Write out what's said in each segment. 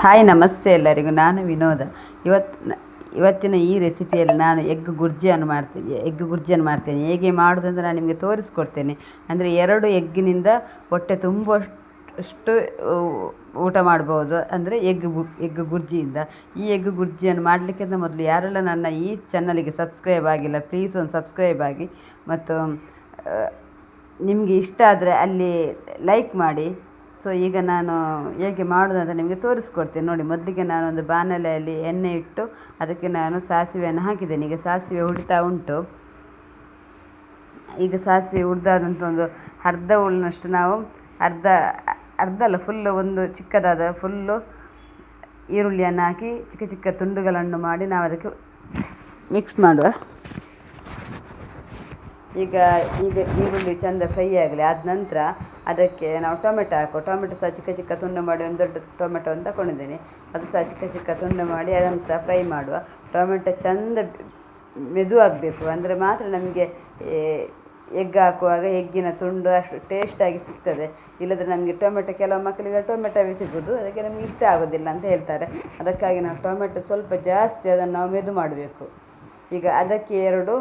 Hi, ನಮಸ್ತೆ ಎಲ್ಲರಿಗೂ. ನಾನು ವಿನೋದ. ಇವತ್ತು ಇವತ್ತಿನ ಈ ರೆಸಿಪಿಯಲ್ಲಿ ನಾನು ಎಗ್ ಗುರ್ಜಿಯನ್ನು ಮಾಡ್ತೀನಿ, ಎಗ್ ಗುರ್ಜಿಯನ್ನು ಮಾಡ್ತೇನೆ. ಹೇಗೆ ಮಾಡೋದಂತ ನಾನು ನಿಮಗೆ ತೋರಿಸ್ಕೊಡ್ತೇನೆ. ಅಂದರೆ ಎರಡು ಎಗ್ಗಿನಿಂದ ಹೊಟ್ಟೆ ತುಂಬುವಷ್ಟು ಊಟ ಮಾಡ್ಬೋದು. ಅಂದರೆ ಎಗ್ ಗು, ಎಗ್ ಗುರ್ಜಿಯಿಂದ. ಈ ಎಗ್ ಗುರ್ಜಿಯನ್ನು ಮಾಡಲಿಕ್ಕಿಂತ ಮೊದಲು ಯಾರೆಲ್ಲ ನನ್ನ ಈ ಚಾನಲಿಗೆ ಸಬ್ಸ್ಕ್ರೈಬ್ ಆಗಿಲ್ಲ, ಪ್ಲೀಸ್ ಒಂದು ಸಬ್ಸ್ಕ್ರೈಬ್ ಆಗಿ. ಮತ್ತು ನಿಮಗೆ ಇಷ್ಟ ಆದರೆ ಅಲ್ಲಿ ಲೈಕ್ ಮಾಡಿ. ಸೊ ಈಗ ನಾನು ಹೇಗೆ ಮಾಡೋದು ಅಂತ ನಿಮಗೆ ತೋರಿಸ್ಕೊಡ್ತೀನಿ. ನೋಡಿ, ಮೊದಲಿಗೆ ನಾನು ಒಂದು ಬಾಣಲೆಯಲ್ಲಿ ಎಣ್ಣೆ ಇಟ್ಟು ಅದಕ್ಕೆ ನಾನು ಸಾಸಿವೆಯನ್ನು ಹಾಕಿದ್ದೇನೆ. ಈಗ ಸಾಸಿವೆ ಹುಡಿತಾ ಉಂಟು. ಈಗ ಸಾಸಿವೆ ಹುಡ್ದಾದಂಥ ಒಂದು ಅರ್ಧ ಉಳ್ಳಿನಷ್ಟು ನಾವು ಅರ್ಧ ಅರ್ಧ ಅಲ್ಲ ಫುಲ್ಲು ಒಂದು ಚಿಕ್ಕದಾದ ಫುಲ್ಲು ಈರುಳ್ಳಿಯನ್ನು ಹಾಕಿ ಚಿಕ್ಕ ಚಿಕ್ಕ ತುಂಡುಗಳನ್ನು ಮಾಡಿ ನಾವು ಅದಕ್ಕೆ ಮಿಕ್ಸ್ ಮಾಡುವ. ಈಗ ಈಗ, ಈರುಳ್ಳಿ ಚೆಂದ ಫ್ರೈ ಆಗಲಿ ಆದ ನಂತರ ಅದಕ್ಕೆ ನಾವು ಟೊಮೆಟೊ ಹಾಕುವ ಟೊಮೆಟೊ ಸಹ ಚಿಕ್ಕ ಚಿಕ್ಕ ತುಂಡು ಮಾಡಿ, ಒಂದು ದೊಡ್ಡ ಅಂತ ತಗೊಂಡಿದ್ದೀನಿ ಅದು ಸಹ ಚಿಕ್ಕ ಚಿಕ್ಕ ತುಂಡು ಮಾಡಿ ಅದನ್ನು ಸಹ ಫ್ರೈ ಮಾಡುವ. ಟೊಮೆಟೊ ಚೆಂದ ಮೆದು ಆಗಬೇಕು, ಅಂದರೆ ಮಾತ್ರ ನಮಗೆ ಎಗ್ ಹಾಕುವಾಗ ಎಗ್ಗಿನ ತುಂಡು ಅಷ್ಟು ಟೇಸ್ಟಾಗಿ ಸಿಗ್ತದೆ. ಇಲ್ಲದ್ರೆ ನಮಗೆ ಟೊಮೆಟೊ ಕೆಲವು ಮಕ್ಕಳಿಗೆ ಟೊಮೆಟೊವೇ ಸಿಗೋದು ಅದಕ್ಕೆ ನಮಗೆ ಇಷ್ಟ ಆಗೋದಿಲ್ಲ ಅಂತ ಹೇಳ್ತಾರೆ. ಅದಕ್ಕಾಗಿ ನಾವು ಟೊಮೆಟೊ ಸ್ವಲ್ಪ ಜಾಸ್ತಿ ಅದನ್ನು ನಾವು ಮೆದು ಮಾಡಬೇಕು. ಈಗ ಅದಕ್ಕೆ ಎರಡು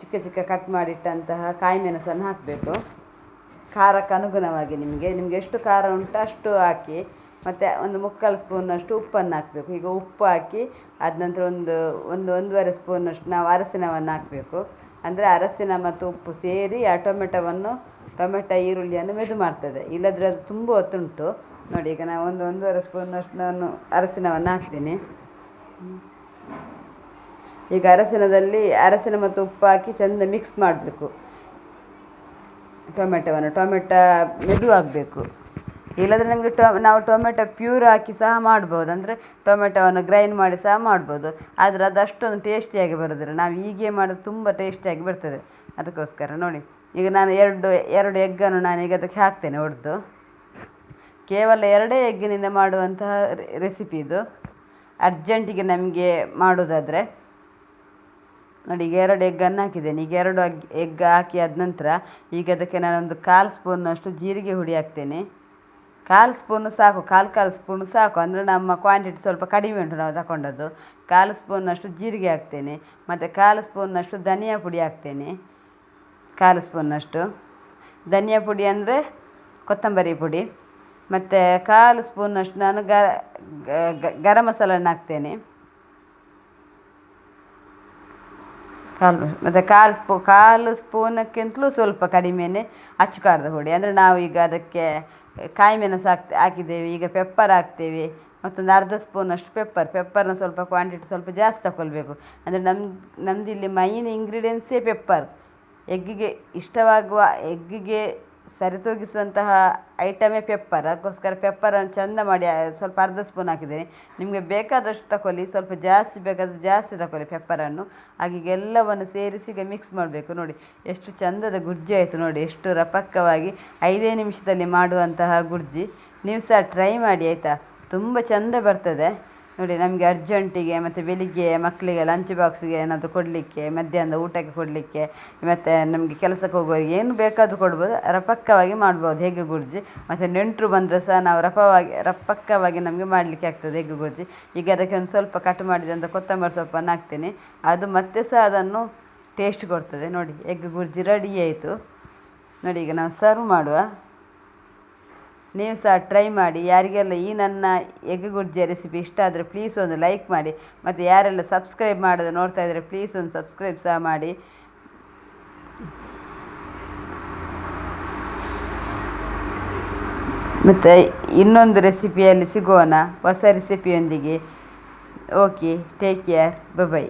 ಚಿಕ್ಕ ಚಿಕ್ಕ ಕಟ್ ಮಾಡಿಟ್ಟಂತಹ ಕಾಯಿ ಮೆಣಸನ್ನು ಹಾಕಬೇಕು. ಖಾರಕ್ಕೆ ಅನುಗುಣವಾಗಿ ನಿಮಗೆ. ನಿಮಗೆ ಎಷ್ಟು ಖಾರ ಉಂಟು ಅಷ್ಟು ಹಾಕಿ, ಮತ್ತು ಒಂದು ಮುಕ್ಕಾಲು ಸ್ಪೂನಷ್ಟು ಉಪ್ಪನ್ನು ಹಾಕಬೇಕು. ಈಗ ಉಪ್ಪು ಹಾಕಿ ಆದ ನಂತರ ಒಂದು ಒಂದು ಒಂದೂವರೆ ಸ್ಪೂನಷ್ಟು ನಾವು ಅರಸಿನವನ್ನು ಹಾಕಬೇಕು. ಅಂದರೆ ಅರಸಿನ ಮತ್ತು ಉಪ್ಪು ಸೇರಿ ಆ ಟೊಮೆಟೊವನ್ನು, ಟೊಮೆಟೊ ಈರುಳ್ಳಿಯನ್ನು ಮೆದು ಮಾಡ್ತದೆ. ಇಲ್ಲದ್ರೆ ಅದು ತುಂಬ ಹೊತ್ತುಂಟು. ನೋಡಿ, ಈಗ ನಾವು ಒಂದು ಒಂದೂವರೆ ಸ್ಪೂನಷ್ಟು ನಾನು ಅರಸಿನವನ್ನು ಹಾಕ್ತೀನಿ. ಈಗ ಅರಸಿನದಲ್ಲಿ ಅರಸಿನ ಮತ್ತು ಉಪ್ಪು ಹಾಕಿ ಚೆಂದ ಮಿಕ್ಸ್ ಮಾಡಬೇಕು. ಟೊಮೆಟೊವನ್ನು, ಟೊಮೆಟೊ ಮೆದು ಆಗಬೇಕು. ಇಲ್ಲಾಂದರೆ ನಮಗೆ ಟೊ, ನಾವು ಟೊಮೆಟೊ ಪ್ಯೂರ್ ಹಾಕಿ ಸಹ ಮಾಡ್ಬೋದು. ಅಂದರೆ ಟೊಮೆಟೊವನ್ನು ಗ್ರೈಂಡ್ ಮಾಡಿ ಸಹ ಮಾಡ್ಬೋದು. ಆದರೆ ಅದು ಅಷ್ಟೊಂದು ಟೇಸ್ಟಿಯಾಗಿ ಬರೋದಿಲ್ಲ. ನಾವು ಹೀಗೆ ಮಾಡೋದು ತುಂಬ ಟೇಸ್ಟಿಯಾಗಿ ಬರ್ತದೆ. ಅದಕ್ಕೋಸ್ಕರ ನೋಡಿ. ಈಗ ನಾನು ಎರಡು ಎರಡು ಎಗ್ಗನ್ನು ನಾನು ಈಗ ಅದಕ್ಕೆ ಹಾಕ್ತೇನೆ ಒಡೆದು. ಕೇವಲ ಎರಡೇ ಎಗ್ಗಿನಿಂದ ಮಾಡುವಂತಹ ರೆಸಿಪಿ ಇದು. ಅರ್ಜೆಂಟಿಗೆ ನಮಗೆ ಮಾಡೋದಾದರೆ ನೋಡಿ, ಈಗ ಎರಡು ಎಗ್ಗನ್ನು ಹಾಕಿದ್ದೇನೆ. ಈಗ ಎರಡು ಎಗ್ ಎಗ್ ಹಾಕಿ ಆದ ನಂತರ ಈಗ ಅದಕ್ಕೆ ನಾನೊಂದು ಕಾಲು ಸ್ಪೂನಷ್ಟು ಜೀರಿಗೆ ಹುಡಿ ಹಾಕ್ತೇನೆ. ಕಾಲು ಸ್ಪೂನು ಸಾಕು, ಕಾಲು ಕಾಲು ಸ್ಪೂನು ಸಾಕು. ಅಂದರೆ ನಮ್ಮ ಕ್ವಾಂಟಿಟಿ ಸ್ವಲ್ಪ ಕಡಿಮೆ ಉಂಟು ನಾವು ತಗೊಂಡದ್ದು ಕಾಲು ಸ್ಪೂನಷ್ಟು ಜೀರಿಗೆ ಹಾಕ್ತೇನೆ. ಮತ್ತು ಕಾಲು ಸ್ಪೂನಷ್ಟು ಧನಿಯಾ ಪುಡಿ ಹಾಕ್ತೇನೆ. ಕಾಲು ಸ್ಪೂನಷ್ಟು ಧನಿಯಾ ಪುಡಿ ಅಂದರೆ ಕೊತ್ತಂಬರಿ ಪುಡಿ. ಮತ್ತು ಕಾಲು ಸ್ಪೂನಷ್ಟು ನಾನು ಗರಂ ಮಸಾಲನ್ನು ಹಾಕ್ತೇನೆ. ಕಾಲು, ಮತ್ತು ಕಾಲು ಸ್ಪೂ, ಕಾಲು ಸ್ಪೂನಕ್ಕಿಂತಲೂ ಸ್ವಲ್ಪ ಕಡಿಮೆಯೇ ಅಚ್ಚು ಪುಡಿ. ಅಂದರೆ ನಾವು ಈಗ ಅದಕ್ಕೆ ಕಾಯಿ ಮೆಣಸು ಹಾಕ್ತೆ ಹಾಕಿದ್ದೇವೆ, ಈಗ ಪೆಪ್ಪರ್ ಹಾಕ್ತೇವೆ, ಮತ್ತೊಂದು ಅರ್ಧ ಸ್ಪೂನಷ್ಟು ಪೆಪ್ಪರ್ ಪೆಪ್ಪರ್ನ ಸ್ವಲ್ಪ ಕ್ವಾಂಟಿಟಿ ಸ್ವಲ್ಪ ಜಾಸ್ತಿ ತಗೊಳ್ಬೇಕು ಅಂದರೆ ನಮ್ಮ ನಮ್ಮದಿಲ್ಲಿ ಮೈನ್ ಇಂಗ್ರೀಡಿಯೆಂಟ್ಸೇ ಪೆಪ್ಪರ್ ಎಗ್ಗಿಗೆ ಇಷ್ಟವಾಗುವ ಎಗ್ಗಿಗೆ ಸರಿತೂಗಿಸುವಂತಹ ಐಟಮೇ ಪೆಪ್ಪರ್ ಅದಕ್ಕೋಸ್ಕರ ಪೆಪ್ಪರನ್ನು ಚೆಂದ ಮಾಡಿ ಸ್ವಲ್ಪ ಅರ್ಧ ಸ್ಪೂನ್ ಹಾಕಿದ್ದೇನೆ. ನಿಮಗೆ ಬೇಕಾದಷ್ಟು ತಗೊಳ್ಳಿ ಸ್ವಲ್ಪ ಜಾಸ್ತಿ ಬೇಕಾದರೆ ಜಾಸ್ತಿ ತಗೊಳ್ಳಿ ಪೆಪ್ಪರನ್ನು ಹಾಗೆ ಎಲ್ಲವನ್ನು ಸೇರಿಸಿ ಈಗ ಮಿಕ್ಸ್ ಮಾಡಬೇಕು. ನೋಡಿ, ಎಷ್ಟು ಚಂದದ ಗುರ್ಜಿ ಆಯಿತು ನೋಡಿ, ಎಷ್ಟು ರಪಕ್ಕವಾಗಿ ಐದೇ ನಿಮಿಷದಲ್ಲಿ ಮಾಡುವಂತಹ ಗುರ್ಜಿ ನೀವು ಸಹ ಟ್ರೈ ಮಾಡಿ, ಆಯಿತಾ? ತುಂಬ ಚೆಂದ ಬರ್ತದೆ. ನೋಡಿ, ನಮಗೆ ಅರ್ಜೆಂಟಿಗೆ ಮತ್ತು ಬೆಳಿಗ್ಗೆ ಮಕ್ಕಳಿಗೆ ಲಂಚ್ ಬಾಕ್ಸ್ಗೆ ಏನಾದರೂ ಕೊಡಲಿಕ್ಕೆ, ಮಧ್ಯಾಹ್ನದ ಊಟಕ್ಕೆ ಕೊಡಲಿಕ್ಕೆ, ಮತ್ತು ನಮಗೆ ಕೆಲಸಕ್ಕೆ ಹೋಗೋರಿಗೆ ಏನು ಬೇಕಾದರೂ ಕೊಡ್ಬೋದು, ರಪಕ್ಕವಾಗಿ ಮಾಡ್ಬೋದು. ಹೇಗೆ ಗುರ್ಜಿ? ಮತ್ತು ನೆಂಟರು ಬಂದರೆ ಸಹ ನಾವು ರಪವಾಗಿ, ರಪಕ್ಕವಾಗಿ ನಮಗೆ ಮಾಡಲಿಕ್ಕೆ ಆಗ್ತದೆ. ಹೇಗೆ ಗುರ್ಜಿ? ಈಗ ಅದಕ್ಕೆ ಒಂದು ಸ್ವಲ್ಪ ಕಟ್ ಮಾಡಿದಂಥ ಕೊತ್ತಂಬರಿ ಸೊಪ್ಪನ್ನು ಹಾಕ್ತೀನಿ. ಅದು ಮತ್ತೆ ಸಹ ಅದನ್ನು ಟೇಸ್ಟ್ ಕೊಡ್ತದೆ. ನೋಡಿ ಎಗ್ ಗುರ್ಜಿ ರೆಡಿ ಆಯಿತು. ನೋಡಿ, ಈಗ ನಾವು ಸರ್ವ್ ಮಾಡುವ. ನೀವು ಸಹ ಟ್ರೈ ಮಾಡಿ. ಯಾರಿಗೆಲ್ಲ ಈ ನನ್ನ ಎಗ್ ಗುರ್ಜಿಯ ರೆಸಿಪಿ ಇಷ್ಟ ಆದರೆ ಪ್ಲೀಸ್ ಒಂದು ಲೈಕ್ ಮಾಡಿ. ಮತ್ತು ಯಾರೆಲ್ಲ ಸಬ್ಸ್ಕ್ರೈಬ್ ಮಾಡೋದು ನೋಡ್ತಾ ಇದ್ದರೆ ಪ್ಲೀಸ್ ಒಂದು ಸಬ್ಸ್ಕ್ರೈಬ್ ಸಹ ಮಾಡಿ. ಮತ್ತು ಇನ್ನೊಂದು ರೆಸಿಪಿಯಲ್ಲಿ ಸಿಗೋಣ. ಹೊಸ ರೆಸಿಪಿಯೊಂದಿಗೆ ಓಕೆ ಟೇಕ್ ಕೇರ್ ಬೈ